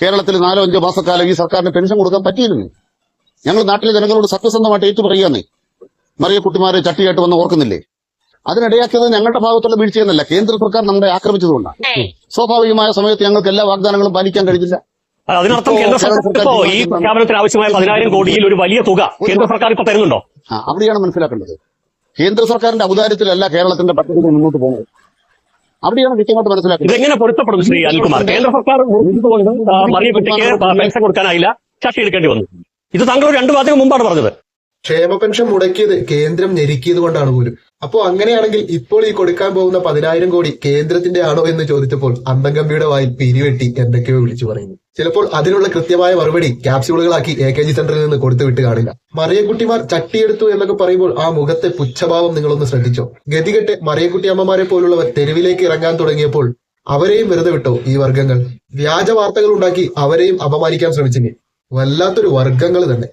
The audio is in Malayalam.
കേരളത്തിൽ നാലോ അഞ്ചോ മാസക്കാലം ഈ സർക്കാരിന് പെൻഷൻ കൊടുക്കാൻ പറ്റിയിരുന്നു. ഞങ്ങൾ നാട്ടിലെ ജനങ്ങളോട് സത്യസന്ധമായിട്ട് ഏറ്റു പറയുകയെന്നേ മറിയക്കുട്ടിമാരെ ചട്ടിയായിട്ട് വന്ന് ഓർക്കുന്നില്ലേ? അതിനിടയാക്കിയത് ഞങ്ങളുടെ ഭാഗത്തുള്ള വീഴ്ചയെന്നല്ല കേന്ദ്ര സർക്കാർ നമ്മളെ ആക്രമിച്ചതുകൊണ്ടാണ്. സ്വാഭാവികമായ സമയത്ത് ഞങ്ങൾക്ക് എല്ലാ വാഗ്ദാനങ്ങളും പാലിക്കാൻ കഴിഞ്ഞില്ല. അതിനർത്ഥം കേന്ദ്ര സർക്കാർ ഈ പ്രഖ്യാപനത്തിന് ആവശ്യമായ പതിനായിരം കോടിയിൽ ഒരു വലിയ തുക കേന്ദ്ര സർക്കാർ ഇപ്പൊ തരുന്നുണ്ടോ? അവിടെയാണ് മനസ്സിലാക്കേണ്ടത്. കേന്ദ്ര സർക്കാരിന്റെ ഔദാര്യത്തിലല്ല കേരളത്തിന്റെ പദ്ധതി മുന്നോട്ട് പോകുന്നത്. അവിടെയാണ് വിഷയങ്ങൾ മനസ്സിലാക്കുന്നത്. ഇതെങ്ങനെ പൊരുത്തപ്പെടും ശ്രീ അനിൽകുമാർ? കേന്ദ്ര സർക്കാർ പെൻഷൻ കൊടുക്കാനായില്ല. ചട്ടി എടുക്കേണ്ടി വന്നു. ഇത് താങ്കൾ രണ്ട് രണ്ടു മാസം മുമ്പാണ് പറഞ്ഞത്. ക്ഷേമ പെൻഷൻ മുടക്കിയത് കേന്ദ്രം ഞെരുക്കിയത് കൊണ്ടാണ് പോലും. അപ്പോ അങ്ങനെയാണെങ്കിൽ ഇപ്പോൾ ഈ കൊടുക്കാൻ പോകുന്ന പതിനായിരം കോടി കേന്ദ്രത്തിന്റെ ആണോ എന്ന് ചോദിച്ചപ്പോൾ അന്തംഗമ്പിയുടെ വായിൽ പിരിവെട്ടി എന്തൊക്കെയോ വിളിച്ചു പറയുന്നു. ചിലപ്പോൾ അതിനുള്ള കൃത്യമായ മറുപടി ക്യാപ്സ്യൂളുകളാക്കി എ കെ ജി സെന്ററിൽ നിന്ന് കൊടുത്തു വിട്ട് കാണില്ല. മറിയക്കുട്ടിമാർ ചട്ടിയെടുത്തു എന്നൊക്കെ പറയുമ്പോൾ ആ മുഖത്തെ പുച്ഛഭാവം നിങ്ങളൊന്ന് ശ്രദ്ധിച്ചോ? ഗതികെട്ട് മറിയക്കുട്ടി അമ്മമാരെ പോലുള്ളവർ തെരുവിലേക്ക് ഇറങ്ങാൻ തുടങ്ങിയപ്പോൾ അവരെയും വെറുതെ വിട്ടോ ഈ വർഗങ്ങൾ വ്യാജ വാർത്തകൾ ഉണ്ടാക്കി അവരെയും അപമാനിക്കാൻ ശ്രമിച്ചെങ്കിൽ. വല്ലാത്തൊരു വർഗങ്ങൾ തന്നെ.